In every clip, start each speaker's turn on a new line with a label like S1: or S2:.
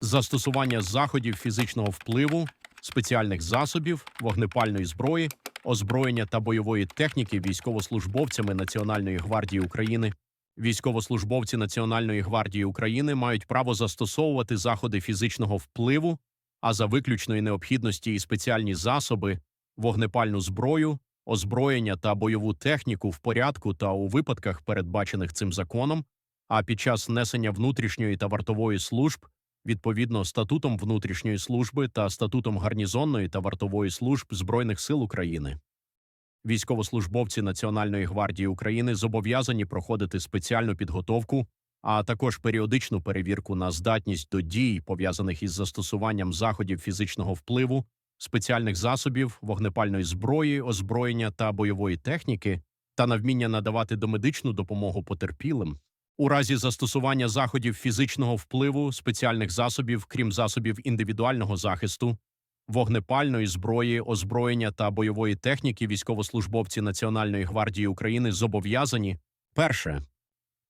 S1: застосування заходів фізичного впливу, спеціальних засобів, вогнепальної зброї, озброєння та бойової техніки військовослужбовцями Національної гвардії України. Військовослужбовці Національної гвардії України мають право застосовувати заходи фізичного впливу, а за виключної необхідності і спеціальні засоби, вогнепальну зброю, озброєння та бойову техніку в порядку та у випадках, передбачених цим законом, а під час несення внутрішньої та вартової служб відповідно статутом внутрішньої служби та статутом гарнізонної та вартової служб Збройних сил України. Військовослужбовці Національної гвардії України зобов'язані проходити спеціальну підготовку, а також періодичну перевірку на здатність до дій, пов'язаних із застосуванням заходів фізичного впливу, спеціальних засобів, вогнепальної зброї, озброєння та бойової техніки, та на вміння надавати домедичну допомогу потерпілим. У разі застосування заходів фізичного впливу, спеціальних засобів, крім засобів індивідуального захисту, вогнепальної зброї, озброєння та бойової техніки військовослужбовці Національної гвардії України зобов'язані перше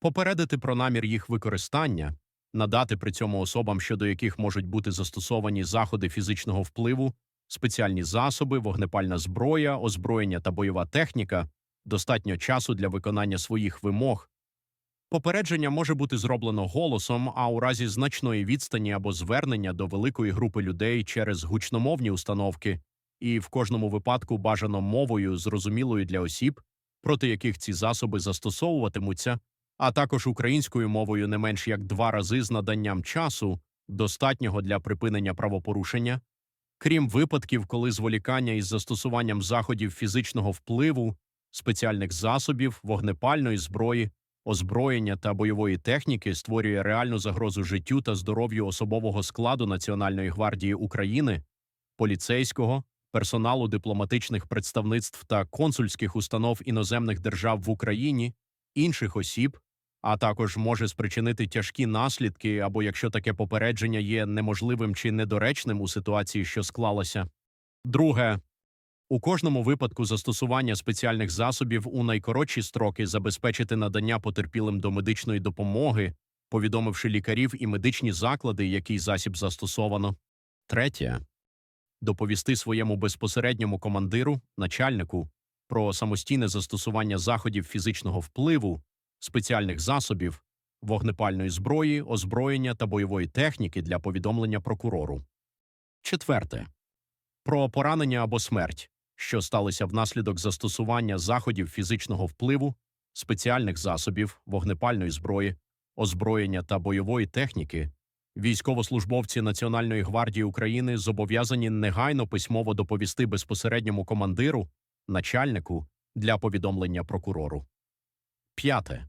S1: попередити про намір їх використання, надати при цьому особам, щодо яких можуть бути застосовані заходи фізичного впливу, спеціальні засоби, вогнепальна зброя, озброєння та бойова техніка, достатньо часу для виконання своїх вимог. Попередження може бути зроблено голосом, а у разі значної відстані або звернення до великої групи людей через гучномовні установки, і в кожному випадку бажано мовою, зрозумілою для осіб, проти яких ці засоби застосовуватимуться, а також українською мовою не менш як два рази з наданням часу, достатнього для припинення правопорушення, крім випадків, коли зволікання із застосуванням заходів фізичного впливу, спеціальних засобів, вогнепальної зброї озброєння та бойової техніки створює реальну загрозу життю та здоров'ю особового складу Національної гвардії України, поліцейського, персоналу дипломатичних представництв та консульських установ іноземних держав в Україні, інших осіб, а також може спричинити тяжкі наслідки або якщо таке попередження є неможливим чи недоречним у ситуації, що склалася. Друге, у кожному випадку застосування спеціальних засобів у найкоротші строки забезпечити надання потерпілим до медичної допомоги, повідомивши лікарів і медичні заклади, який засіб застосовано. Третє доповісти своєму безпосередньому командиру, начальнику про самостійне застосування заходів фізичного впливу, спеціальних засобів, вогнепальної зброї, озброєння та бойової техніки для повідомлення прокурору. Четверте про поранення або смерть що сталися внаслідок застосування заходів фізичного впливу, спеціальних засобів, вогнепальної зброї, озброєння та бойової техніки, військовослужбовці Національної гвардії України зобов'язані негайно письмово доповісти безпосередньому командиру, начальнику для повідомлення прокурору. П'яте.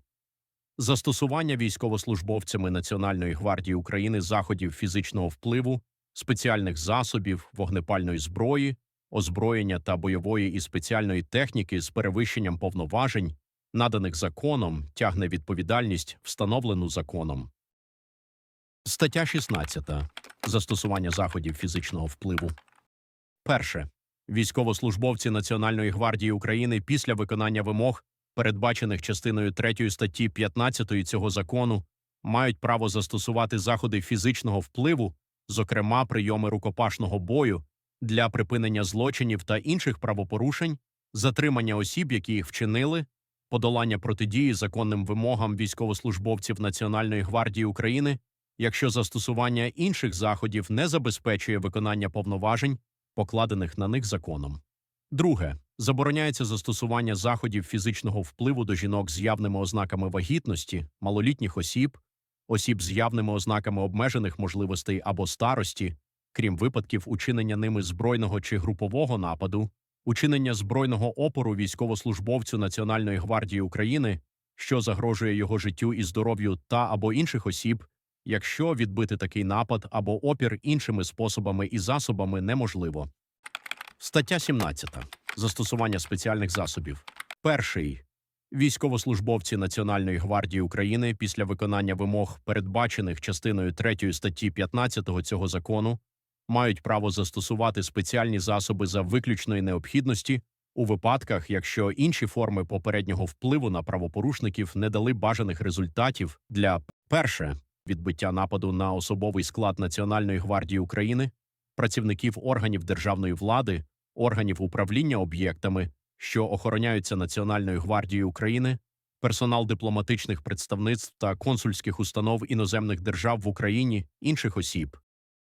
S1: Застосування військовослужбовцями Національної гвардії України заходів фізичного впливу, спеціальних засобів, вогнепальної зброї, озброєння та бойової і спеціальної техніки з перевищенням повноважень, наданих законом, тягне відповідальність, встановлену законом. Стаття 16. Застосування заходів фізичного впливу. Перше. Військовослужбовці Національної гвардії України після виконання вимог, передбачених частиною 3 статті 15 цього закону, мають право застосувати заходи фізичного впливу, зокрема прийоми рукопашного бою, для припинення злочинів та інших правопорушень, затримання осіб, які їх вчинили, подолання протидії законним вимогам військовослужбовців Національної гвардії України, якщо застосування інших заходів не забезпечує виконання повноважень, покладених на них законом. Друге забороняється застосування заходів фізичного впливу до жінок з явними ознаками вагітності, малолітніх осіб, осіб з явними ознаками обмежених можливостей або старості, крім випадків учинення ними збройного чи групового нападу, учинення збройного опору військовослужбовцю Національної гвардії України, що загрожує його життю і здоров'ю та або інших осіб, якщо відбити такий напад або опір іншими способами і засобами неможливо. Стаття 17. Застосування спеціальних засобів. Перший. Військовослужбовці Національної гвардії України після виконання вимог, передбачених частиною 3 статті 15 цього закону, мають право застосувати спеціальні засоби за виключної необхідності у випадках, якщо інші форми попереднього впливу на правопорушників не дали бажаних результатів для перше відбиття нападу на особовий склад Національної гвардії України, працівників органів державної влади, органів управління об'єктами, що охороняються Національною гвардією України, персонал дипломатичних представництв та консульських установ іноземних держав в Україні, інших осіб.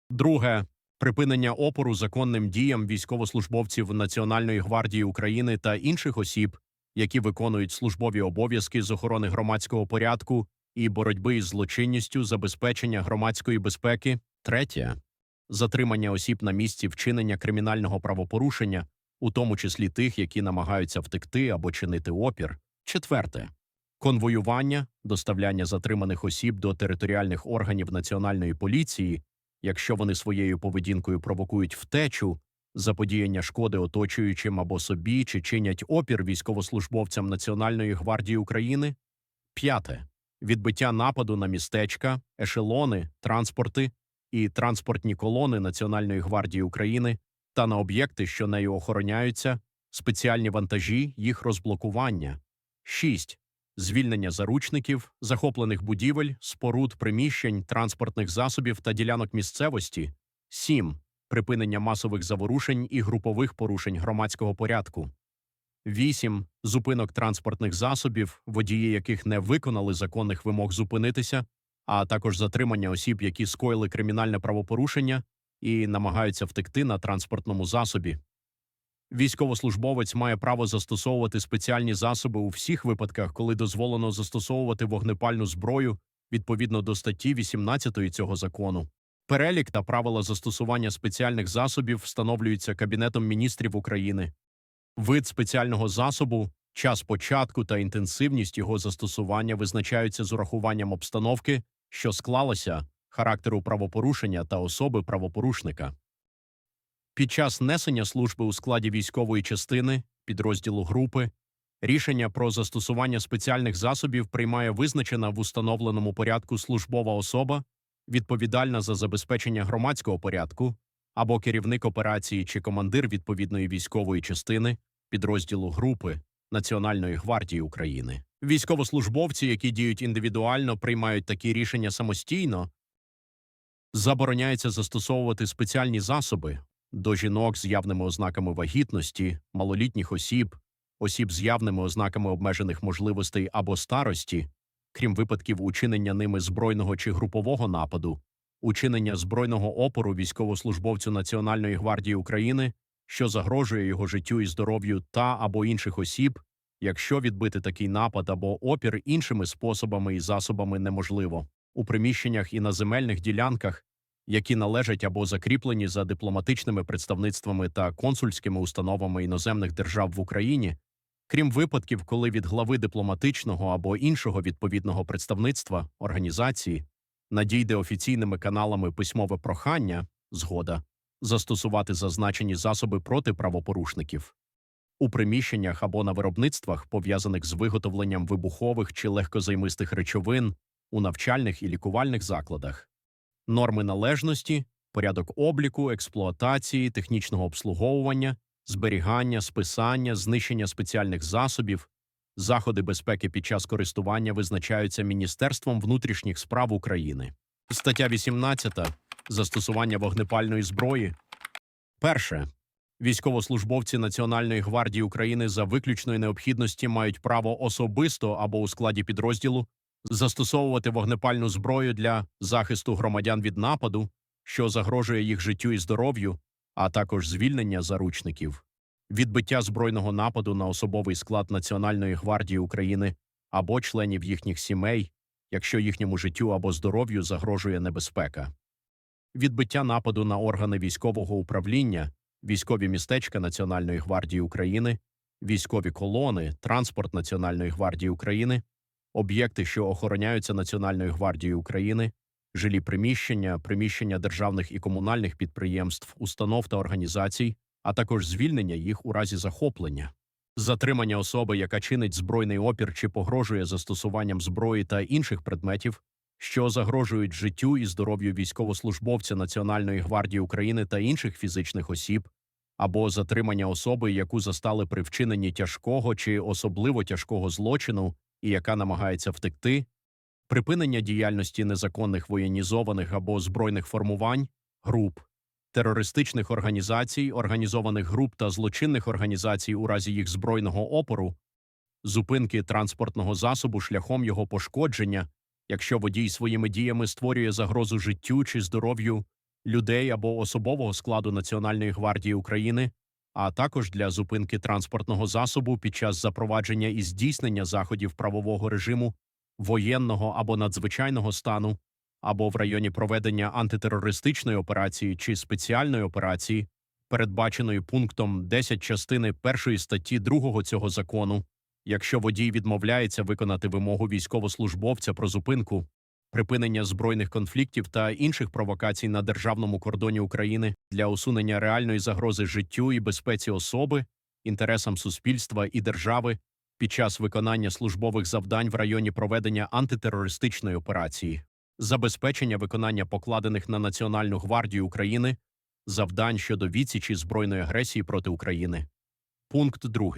S1: Друге припинення опору законним діям військовослужбовців Національної гвардії України та інших осіб, які виконують службові обов'язки з охорони громадського порядку і боротьби із злочинністю, забезпечення громадської безпеки. Третє затримання осіб на місці вчинення кримінального правопорушення, у тому числі тих, які намагаються втекти або чинити опір. Четверте конвоювання, доставляння затриманих осіб до територіальних органів національної поліції, якщо вони своєю поведінкою провокують втечу, заподіяння шкоди оточуючим або собі чи чинять опір військовослужбовцям Національної гвардії України. П'яте відбиття нападу на містечка, ешелони, транспорти і транспортні колони Національної гвардії України та на об'єкти, що нею охороняються, спеціальні вантажі, їх розблокування. 6. Звільнення заручників, захоплених будівель, споруд, приміщень, транспортних засобів та ділянок місцевості. 7. Припинення масових заворушень і групових порушень громадського порядку. 8. Зупинок транспортних засобів, водії яких не виконали законних вимог зупинитися, а також затримання осіб, які скоїли кримінальне правопорушення і намагаються втекти на транспортному засобі. Військовослужбовець має право застосовувати спеціальні засоби у всіх випадках, коли дозволено застосовувати вогнепальну зброю відповідно до статті 18 цього закону. Перелік та правила застосування спеціальних засобів встановлюються Кабінетом міністрів України. Вид спеціального засобу, час початку та інтенсивність його застосування визначаються з урахуванням обстановки, що склалася, характеру правопорушення та особи правопорушника. Під час несення служби у складі військової частини, підрозділу групи, рішення про застосування спеціальних засобів приймає визначена в установленому порядку службова особа, відповідальна за забезпечення громадського порядку, або керівник операції чи командир відповідної військової частини, підрозділу групи Національної гвардії України. Військовослужбовці, які діють індивідуально, приймають такі рішення самостійно. Забороняється застосовувати спеціальні засоби до жінок з явними ознаками вагітності, малолітніх осіб, осіб з явними ознаками обмежених можливостей або старості, крім випадків учинення ними збройного чи групового нападу, учинення збройного опору військовослужбовцю Національної гвардії України, що загрожує його життю і здоров'ю та або інших осіб, якщо відбити такий напад або опір іншими способами і засобами неможливо, у приміщеннях і на земельних ділянках, які належать або закріплені за дипломатичними представництвами та консульськими установами іноземних держав в Україні, крім випадків, коли від глави дипломатичного або іншого відповідного представництва організації надійде офіційними каналами письмове прохання, згода застосувати зазначені засоби проти правопорушників у приміщеннях або на виробництвах, пов'язаних з виготовленням вибухових чи легкозаймистих речовин у навчальних і лікувальних закладах, норми належності, порядок обліку, експлуатації, технічного обслуговування, зберігання, списання, знищення спеціальних засобів, заходи безпеки під час користування визначаються Міністерством внутрішніх справ України. Стаття 18. Застосування вогнепальної зброї. Перше. Військовослужбовці Національної гвардії України за виключної необхідності мають право особисто або у складі підрозділу застосовувати вогнепальну зброю для захисту громадян від нападу, що загрожує їх життю і здоров'ю, а також звільнення заручників, відбиття збройного нападу на особовий склад Національної гвардії України або членів їхніх сімей, якщо їхньому життю або здоров'ю загрожує небезпека, відбиття нападу на органи військового управління, військові містечка Національної гвардії України, військові колони, транспорт Національної гвардії України, об'єкти, що охороняються Національною гвардією України, жилі приміщення, приміщення державних і комунальних підприємств, установ та організацій, а також звільнення їх у разі захоплення. Затримання особи, яка чинить збройний опір чи погрожує застосуванням зброї та інших предметів, що загрожують життю і здоров'ю військовослужбовця Національної гвардії України та інших фізичних осіб, або затримання особи, яку застали при вчиненні тяжкого чи особливо тяжкого злочину і яка намагається втекти, припинення діяльності незаконних воєнізованих або збройних формувань, груп, терористичних організацій, організованих груп та злочинних організацій у разі їх збройного опору, зупинки транспортного засобу шляхом його пошкодження, якщо водій своїми діями створює загрозу життю чи здоров'ю людей або особового складу Національної гвардії України, а також для зупинки транспортного засобу під час запровадження і здійснення заходів правового режиму, воєнного або надзвичайного стану, або в районі проведення антитерористичної операції чи спеціальної операції, передбаченої пунктом 10 частини 1 статті 2 цього закону, якщо водій відмовляється виконати вимогу військовослужбовця про зупинку, припинення збройних конфліктів та інших провокацій на державному кордоні України для усунення реальної загрози життю і безпеці особи, інтересам суспільства і держави під час виконання службових завдань в районі проведення антитерористичної операції, забезпечення виконання покладених на Національну гвардію України завдань щодо відсічі збройної агресії проти України. Пункт 2.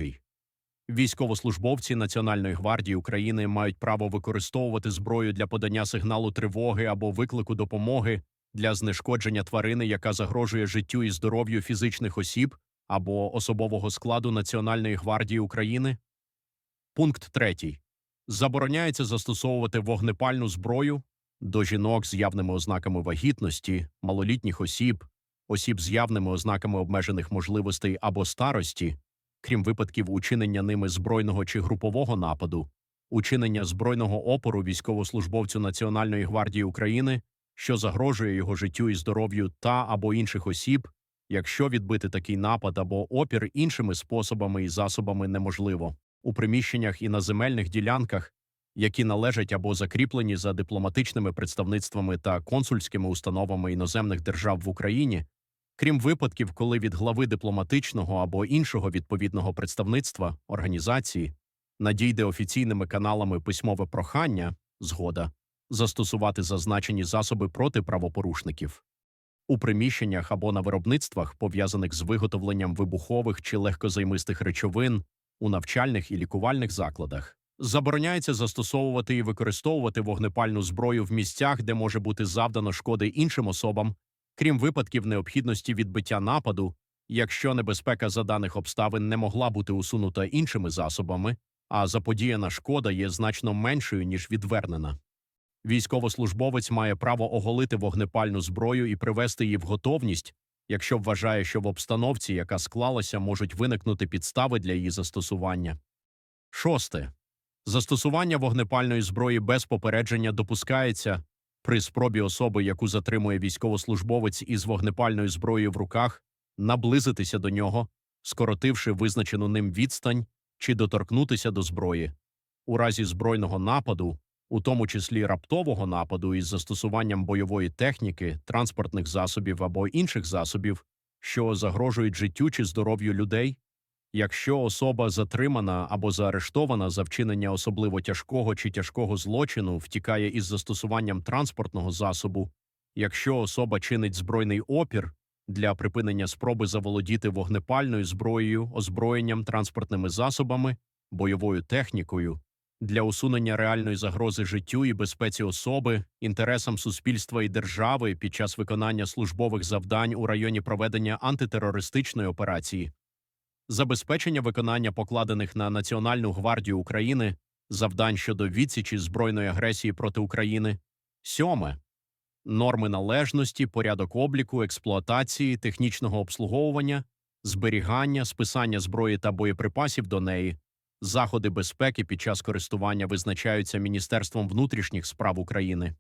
S1: Військовослужбовці Національної гвардії України мають право використовувати зброю для подання сигналу тривоги або виклику допомоги для знешкодження тварини, яка загрожує життю і здоров'ю фізичних осіб або особового складу Національної гвардії України. Пункт 3. Забороняється застосовувати вогнепальну зброю до жінок з явними ознаками вагітності, малолітніх осіб, осіб з явними ознаками обмежених можливостей або старості, крім випадків учинення ними збройного чи групового нападу, учинення збройного опору військовослужбовцю Національної гвардії України, що загрожує його життю і здоров'ю та або інших осіб, якщо відбити такий напад або опір іншими способами і засобами неможливо, у приміщеннях і на земельних ділянках, які належать або закріплені за дипломатичними представництвами та консульськими установами іноземних держав в Україні, крім випадків, коли від глави дипломатичного або іншого відповідного представництва організації надійде офіційними каналами письмове прохання, згода застосувати зазначені засоби проти правопорушників. У приміщеннях або на виробництвах, пов'язаних з виготовленням вибухових чи легкозаймистих речовин, у навчальних і лікувальних закладах. Забороняється застосовувати і використовувати вогнепальну зброю в місцях, де може бути завдано шкоди іншим особам, крім випадків необхідності відбиття нападу, якщо небезпека за даних обставин не могла бути усунута іншими засобами, а заподіяна шкода є значно меншою, ніж відвернена. Військовослужбовець має право оголити вогнепальну зброю і привести її в готовність, якщо вважає, що в обстановці, яка склалася, можуть виникнути підстави для її застосування. Шосте. Застосування вогнепальної зброї без попередження допускається при спробі особи, яку затримує військовослужбовець із вогнепальною зброєю в руках, наблизитися до нього, скоротивши визначену ним відстань чи доторкнутися до зброї. У разі збройного нападу, у тому числі раптового нападу із застосуванням бойової техніки, транспортних засобів або інших засобів, що загрожують життю чи здоров'ю людей, Якщо особа затримана або заарештована за вчинення особливо тяжкого чи тяжкого злочину, втікає із застосуванням транспортного засобу, якщо особа чинить збройний опір для припинення спроби заволодіти вогнепальною зброєю, озброєнням, транспортними засобами, бойовою технікою, для усунення реальної загрози життю і безпеці особи, інтересам суспільства і держави під час виконання службових завдань у районі проведення антитерористичної операції забезпечення виконання покладених на Національну гвардію України завдань щодо відсічі збройної агресії проти України, сьоме. Норми належності, порядок обліку, експлуатації, технічного обслуговування, зберігання, списання зброї та боєприпасів до неї, заходи безпеки під час користування визначаються Міністерством внутрішніх справ України.